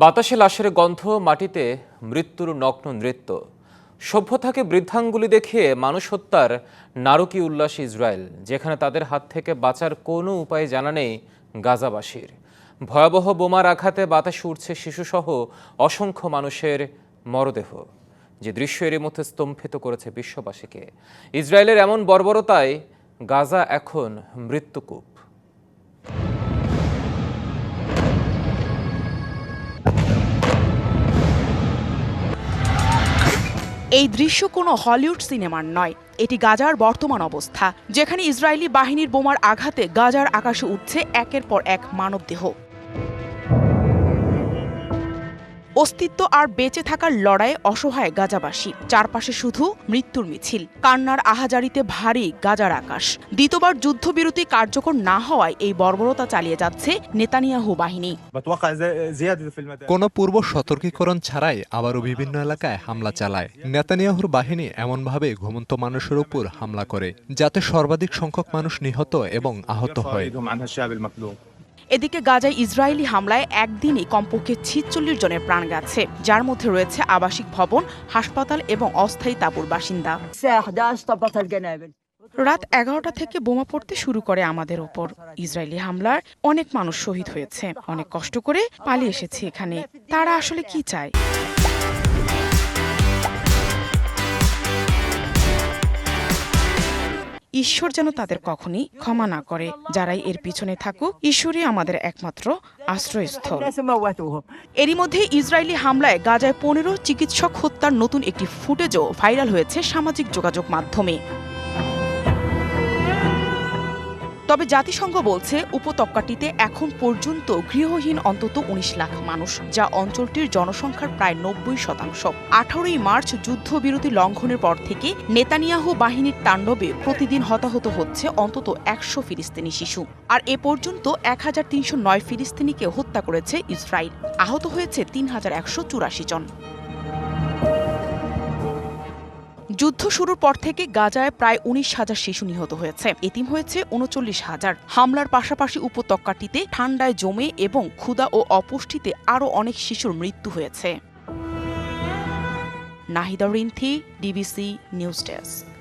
বাতাসে লাশের গন্ধ, মাটিতে মৃত্যুর নগ্ন নৃত্য। সভ্যতাকে বৃদ্ধাঙ্গুলি দেখিয়ে মানুষ হত্যার নারকী উল্লাস ইসরায়েল, যেখানে তাদের হাত থেকে বাঁচার কোনো উপায় জানা নেই গাজাবাসীর। ভয়াবহ বোমার আঘাতে বাতাসে উঠছে শিশুসহ অসংখ্য মানুষের মরদেহ। যে দৃশ্য এরই মধ্যে স্তম্ভিত করেছে বিশ্ববাসীকে। ইসরায়েলের এমন বর্বরতায় গাজা এখন মৃত্যুকূপ। এই দৃশ্য কোনো হলিউড সিনেমার নয়। এটি গাজার বর্তমান অবস্থা। যেখানে ইসরায়েলি বাহিনীর বোমার আঘাতে গাজার আকাশে উঠছে একের পর এক মানবদেহ। অস্তিত্ব আর বেঁচে থাকার লড়াইয়ে অসহায় গাজাবাসী। চারপাশে শুধু মৃত্যুর মিছিল। কান্নার আহাজারিতে ভারী গাজার আকাশ। দ্বিতীয়বার যুদ্ধবিরতি কার্যকর না হওয়ায় এই বর্বরতা চালিয়ে যাচ্ছে নেতানিয়াহু বাহিনী। কোন পূর্ব সতর্কীকরণ ছাড়াই আবারও বিভিন্ন এলাকায় হামলা চালায়। নেতানিয়াহুর বাহিনী এমনভাবে ঘুমন্ত মানুষের উপর হামলা করে যাতে সর্বাধিক সংখ্যক মানুষ নিহত এবং আহত হয়। এদিকে গাজায় ইসরায়েলি হামলায় একদিনই কমপক্ষে ছিচল্লিশ জনের প্রাণ গেছে। যার মধ্যে রয়েছে আবাসিক ভবন, হাসপাতাল এবং অস্থায়ী তাপুর বাসিন্দা। রাত এগারোটা থেকে বোমা পড়তে শুরু করে আমাদের ওপর। ইসরায়েলি হামলার অনেক মানুষ শহীদ হয়েছে। অনেক কষ্ট করে পালিয়ে এসেছে এখানে। তারা আসলে কি চায়? ঈশ্বর যেন তাদের কখনই ক্ষমা না করে, যারাই এর পিছনে থাকুক, ঈশ্বরই আমাদের একমাত্র আশ্রয়স্থল। এরই মধ্যে ইসরায়েলি হামলায় গাজায় পনেরো চিকিৎসক হত্যার নতুন একটি ফুটেজও ভাইরাল হয়েছে সামাজিক যোগাযোগ মাধ্যমে। তবে জাতিসংঘ বলছে, উপত্যকাটিতে এখন পর্যন্ত গৃহহীন অন্তত উনিশ লাখ মানুষ, যা অঞ্চলটির জনসংখ্যার প্রায় নব্বই শতাংশ। আঠারোই মার্চ যুদ্ধবিরতি লঙ্ঘনের পর থেকে নেতানিয়াহু বাহিনীর তাণ্ডবে প্রতিদিন হতাহত হচ্ছে অন্তত একশো ফিলিস্তিনি শিশু। আর এ পর্যন্ত এক হাজার তিনশো নয় ফিলিস্তিনিকে হত্যা করেছে ইসরায়েল। আহত হয়েছে তিন হাজার একশো চুরাশি জন। যুদ্ধ শুরুর পর থেকে গাজায় প্রায় উনিশ হাজার শিশু নিহত হয়েছে। এতিম হয়েছে উনচল্লিশ হাজার। হামলার পাশাপাশি উপত্যকাটিতে ঠান্ডায় জমে এবং ক্ষুদা ও অপুষ্টিতে আরও অনেক শিশুর মৃত্যু হয়েছে। Nahida Rinthi, DBC news desk.